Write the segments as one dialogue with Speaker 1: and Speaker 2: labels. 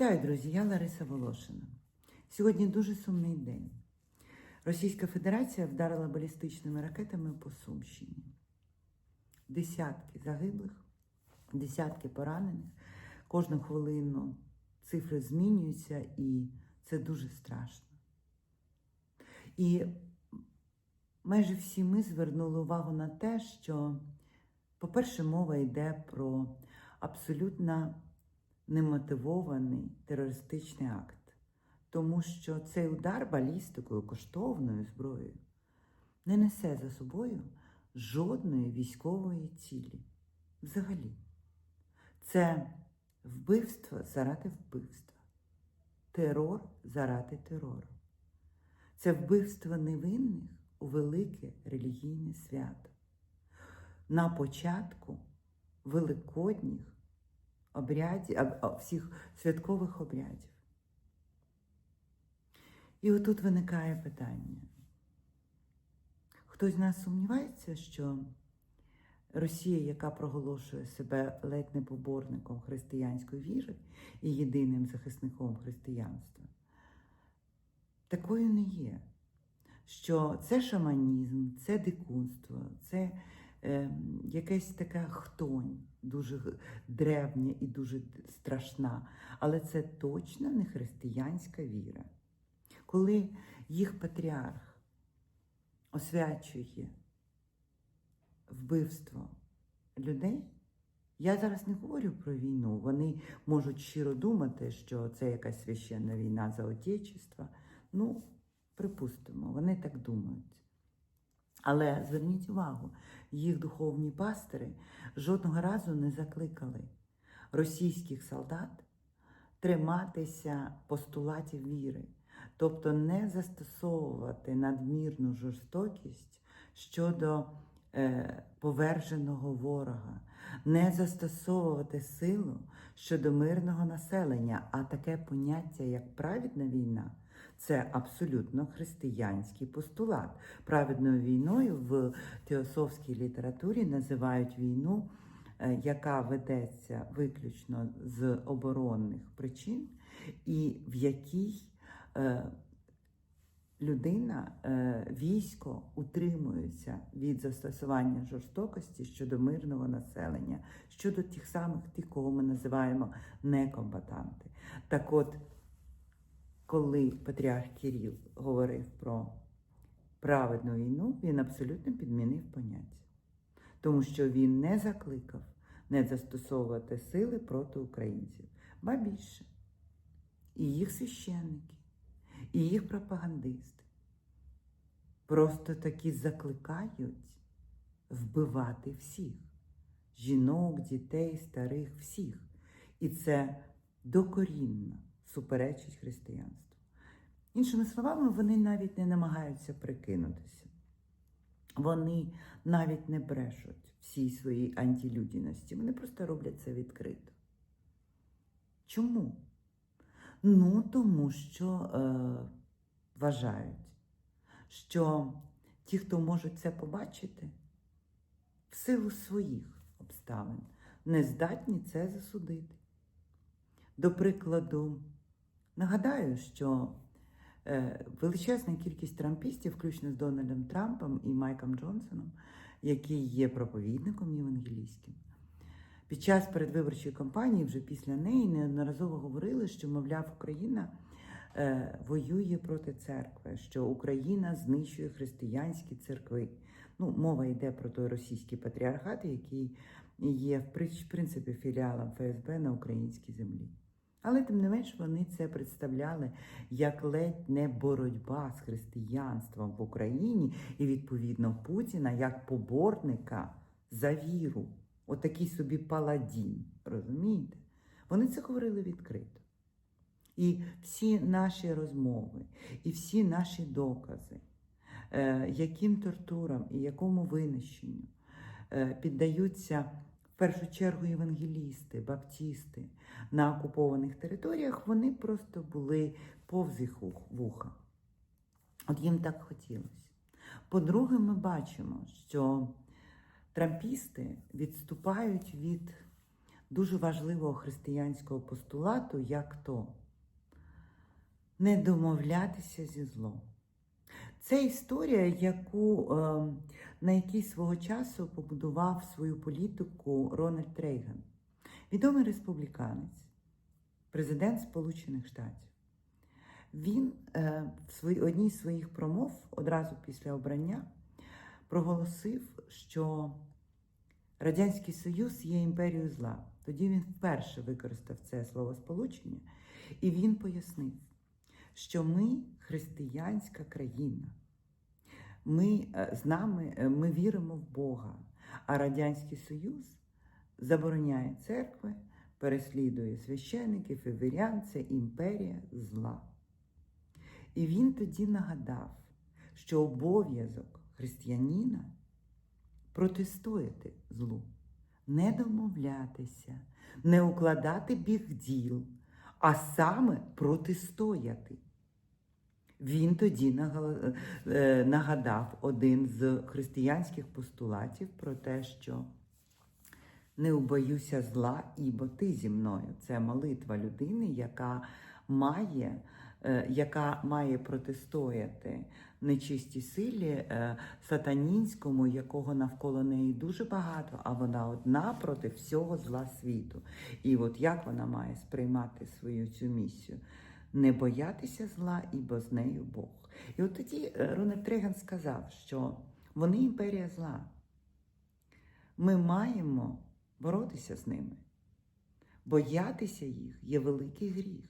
Speaker 1: Вітаю, друзі! Я Лариса Волошина. Сьогодні дуже сумний день. Російська Федерація вдарила балістичними ракетами по Сумщині. Десятки загиблих, десятки поранених. Кожну хвилину цифри змінюються, і це дуже страшно. І майже всі ми звернули увагу на те, що, по-перше, мова йде про абсолютно немотивований терористичний акт, тому що цей удар балістикою, коштовною зброєю, не несе за собою жодної військової цілі. Взагалі, це вбивство заради вбивства, терор заради терору. Це вбивство невинних у велике релігійне свято. На початку великодніх обрядів, всіх святкових обрядів. І отут виникає питання. Хтось з нас сумнівається, що Росія, яка проголошує себе ледь не поборником християнської віри і єдиним захисником християнства, такою не є. Що це шаманізм, це дикунство, це е, якась така хтонь, дуже древня і дуже страшна, але це точно не християнська віра. Коли їх патріарх освячує вбивство людей, я зараз не говорю про війну. Вони можуть щиро думати, що це якась священна війна за отечество. Ну, припустимо, вони так думають. Але зверніть увагу, їх духовні пастири жодного разу не закликали російських солдат триматися постулатів віри, тобто не застосовувати надмірну жорстокість щодо е, поверженого ворога, не застосовувати силу щодо мирного населення, а таке поняття, як праведна війна, це абсолютно християнський постулат. Праведною війною в теософській літературі називають війну, е, яка ведеться виключно з оборонних причин, і в якій е, людина, е, військо утримується від застосування жорстокості щодо мирного населення, щодо тих самих тих, кого ми називаємо некомбатанти. Так от, коли патріарх Кирил говорив про праведну війну, він абсолютно підмінив поняття, тому що він не закликав не застосовувати сили проти українців, ба більше. І їх священники, і їх пропагандисти просто таки закликають вбивати всіх жінок, дітей, старих, всіх. І це докорінно суперечить християнству. Іншими словами, вони навіть не намагаються прикинутися. Вони навіть не брешуть всій своїй антилюдяності. Вони просто роблять це відкрито. Чому? Ну, тому що е, вважають, що ті, хто можуть це побачити, в силу своїх обставин не здатні це засудити. До прикладу, нагадаю, що е, величезна кількість трампістів, включно з Дональдом Трампом і Майком Джонсоном, який є проповідником євангелійським, під час передвиборчої кампанії, вже після неї, неодноразово говорили, що, мовляв, Україна е, воює проти церкви, що Україна знищує християнські церкви. Ну, мова йде про той російський патріархат, який є в принципі філіалом ФСБ на українській землі. Але тим не менш вони це представляли як ледь не боротьба з християнством в Україні і відповідно Путіна як поборника за віру. Отакий собі паладін, розумієте? Вони це говорили відкрито. І всі наші розмови, і всі наші докази, е, яким тортурам і якому винищенню е, піддаються першу чергу євангелісти, баптісти на окупованих територіях, вони просто були повз їх вуха. От їм так хотілося. По-друге, ми бачимо, що трампісти відступають від дуже важливого християнського постулату, як то не домовлятися зі злом. Це історія, яку, е, на якій свого часу побудував свою політику Рональд Рейган, відомий республіканець, президент Сполучених Штатів. Він е, в одній з своїх промов одразу після обрання проголосив, що Радянський Союз є імперією зла. Тоді він вперше використав це слово сполучення, і він пояснив, що ми християнська країна. Ми е, з нами е, ми віримо в Бога, а Радянський Союз забороняє церкви, переслідує священиків і вірян, це імперія зла. І він тоді нагадав, що обов'язок християнина протистояти злу, не домовлятися, не укладати біг діл, а саме протистояти. Він тоді е, нагадав один з християнських постулатів про те, що не убоюся зла, ібо ти зі мною. Це молитва людини, яка має, е, яка має протистояти нечистій силі е, сатанінському, якого навколо неї дуже багато, а вона одна проти всього зла світу. І от як вона має сприймати свою цю місію? Не боятися зла, ібо з нею Бог. І от тоді е, Рональд Рейган сказав, що вони імперія зла. Ми маємо боротися з ними. Боятися їх є великий гріх.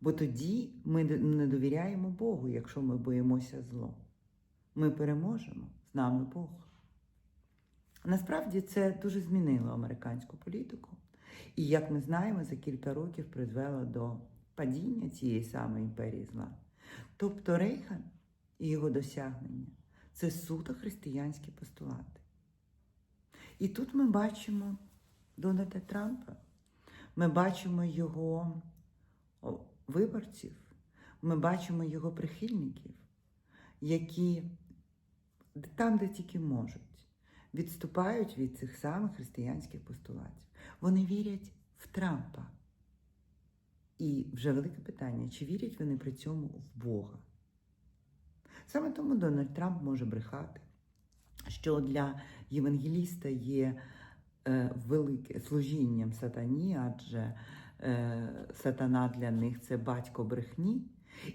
Speaker 1: Бо тоді ми не довіряємо Богу, якщо ми боїмося зло. Ми переможемо з нами Бог. Насправді це дуже змінило американську політику. І, як ми знаємо, за кілька років призвело до падіння цієї самої імперії зла. Тобто Рейхан і його досягнення це суто християнські постулати. І тут ми бачимо Дональда Трампа, ми бачимо його виборців, ми бачимо його прихильників, які там, де тільки можуть, відступають від цих самих християнських постулатів. Вони вірять в Трампа. І вже велике питання, чи вірять вони при цьому в Бога? Саме тому Дональд Трамп може брехати, що для євангеліста є е, велике служінням сатані, адже е, сатана для них це батько брехні,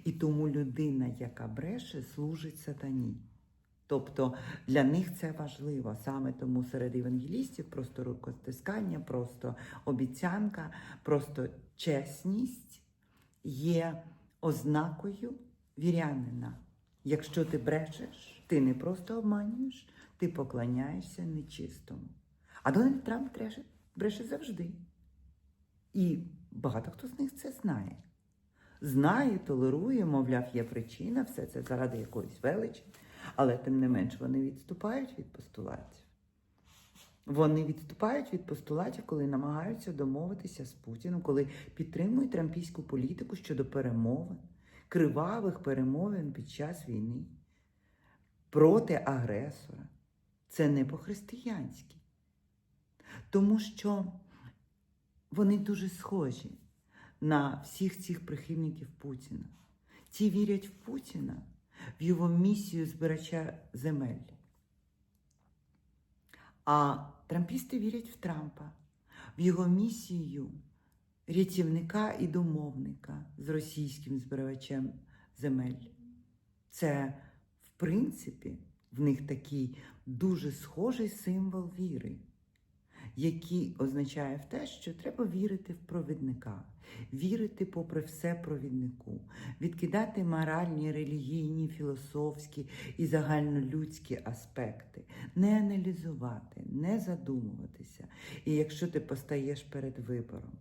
Speaker 1: і тому людина, яка бреше, служить сатані. Тобто для них це важливо. Саме тому серед євангелістів просто рукостискання, просто обіцянка, просто чесність є ознакою вірянина. Якщо ти брешеш, ти не просто обманюєш, ти поклоняєшся нечистому. А Дональд Трамп бреше завжди. І багато хто з них це знає. Знає, толерує, мовляв, є причина, все це заради якоїсь величі, але тим не менш вони відступають від постулатів. Вони відступають від постулатів, коли намагаються домовитися з Путіним, коли підтримують трампійську політику щодо перемовин, кривавих перемовин під час війни проти агресора. Це не по-християнськи. Тому що вони дуже схожі на всіх цих прихильників Путіна. Ті вірять в Путіна, в його місію збирача земель. А трампісти вірять в Трампа, в його місію рятівника і домовника з російським збиравачем земель. Це, в принципі, в них такий дуже схожий символ віри, який означає в те, що треба вірити в провідника, вірити попри все провіднику, відкидати моральні, релігійні, філософські і загальнолюдські аспекти, не аналізувати, не задумуватися. І якщо ти постаєш перед вибором,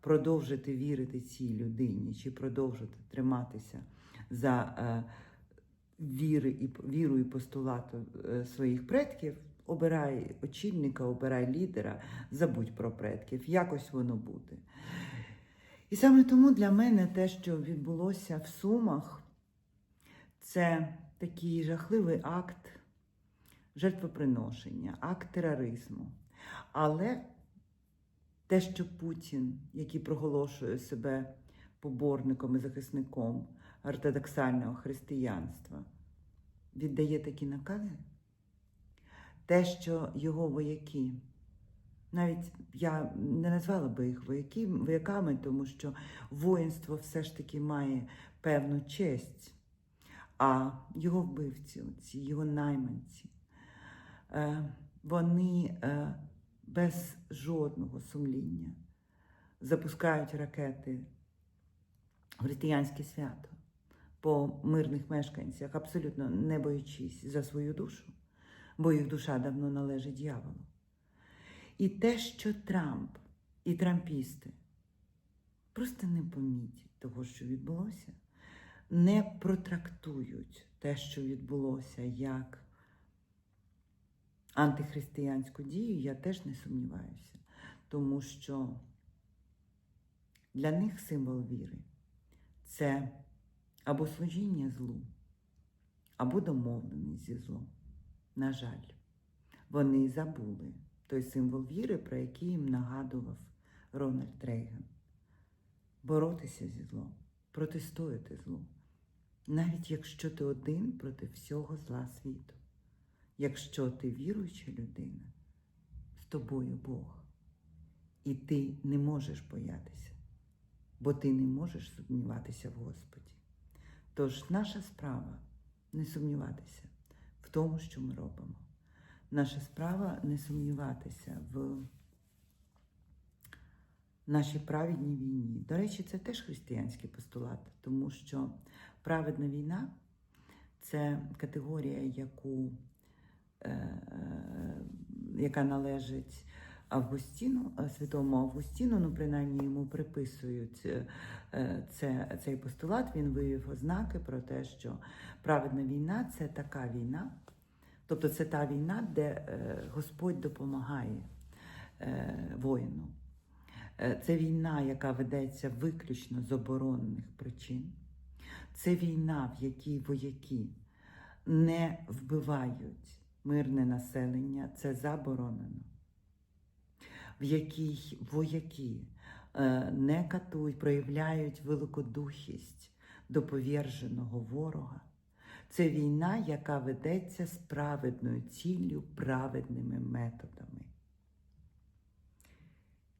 Speaker 1: продовжити вірити цій людині чи продовжити триматися за е, віри і віру і постулату е, своїх предків, обирай очільника, обирай лідера, забудь про предків, якось воно буде. І саме тому для мене те, що відбулося в Сумах, це такий жахливий акт жертвоприношення, акт тероризму. Але те, що Путін, який проголошує себе поборником і захисником ортодоксального християнства, віддає такі накази, те, що його вояки, навіть я не назвала би їх вояки, вояками, тому що воїнство все ж таки має певну честь, а його вбивці, ці, його найманці, е, вони е, без жодного сумління запускають ракети в християнське свято по мирних мешканцях, абсолютно не боючись за свою душу, бо їх душа давно належить дьяволу. І те, що Трамп і трампісти просто не помітять того, що відбулося, не протрактують те, що відбулося, як антихристиянську дію, я теж не сумніваюся, тому що для них символ віри це або служіння злу, або домовленість зі злом. На жаль, вони забули той символ віри, про який їм нагадував Рональд Рейган. Боротися зі злом, протистояти злу, навіть якщо ти один проти всього зла світу. Якщо ти віруюча людина, з тобою Бог. І ти не можеш боятися, бо ти не можеш сумніватися в Господі. Тож наша справа не сумніватися тому, що ми робимо. Наша справа не сумніватися в нашій праведній війні. До речі, це теж християнський постулат, тому що праведна війна це категорія, яку, е, е, яка належить Августіну, е, святому Августіну, ну принаймні йому приписують е, е, це, цей постулат. Він вивів ознаки про те, що праведна війна це така війна, тобто це та війна, де Господь допомагає воїну. Це війна, яка ведеться виключно з оборонних причин. Це війна, в якій вояки не вбивають мирне населення, це заборонено. В якій вояки е, не катують, проявляють великодухість до поверженого ворога. Це війна, яка ведеться з праведною ціллю, праведними методами.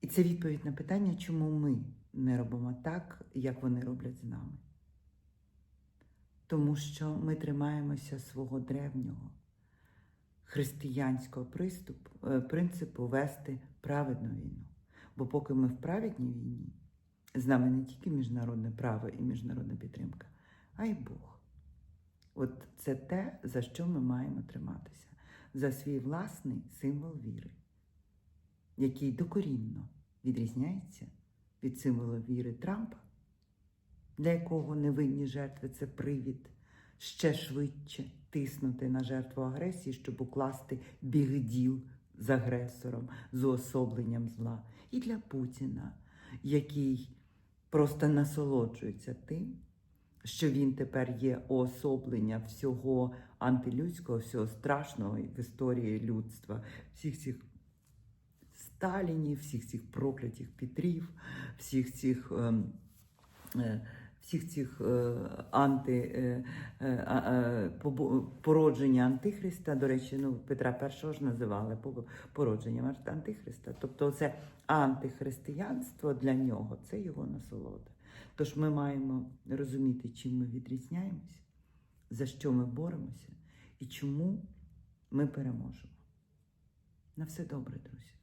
Speaker 1: І це відповідь на питання, чому ми не робимо так, як вони роблять з нами. Тому що ми тримаємося свого древнього християнського приступу, е, принципу вести праведну війну. Бо поки ми в праведній війні, з нами не тільки міжнародне право і міжнародна підтримка, а й Бог. От це те, за що ми маємо триматися, за свій власний символ віри, який докорінно відрізняється від символу віри Трампа, для якого невинні жертви це привід ще швидше тиснути на жертву агресії, щоб укласти бігділ з агресором, з уособленням зла. І для Путіна, який просто насолоджується тим, що він тепер є уособлення всього антилюдського, всього страшного в історії людства, всіх цих Сталінів, всіх цих проклятих Петрів, всіх цих. ем, е, всіх цих е, анти, е, е, породження Антихриста, до речі, ну, Петра І ж називали по- породженням Антихриста. Тобто це антихристиянство для нього це його насолода. Тож ми маємо розуміти, чим ми відрізняємося, за що ми боремося і чому ми переможемо. На все добре, друзі.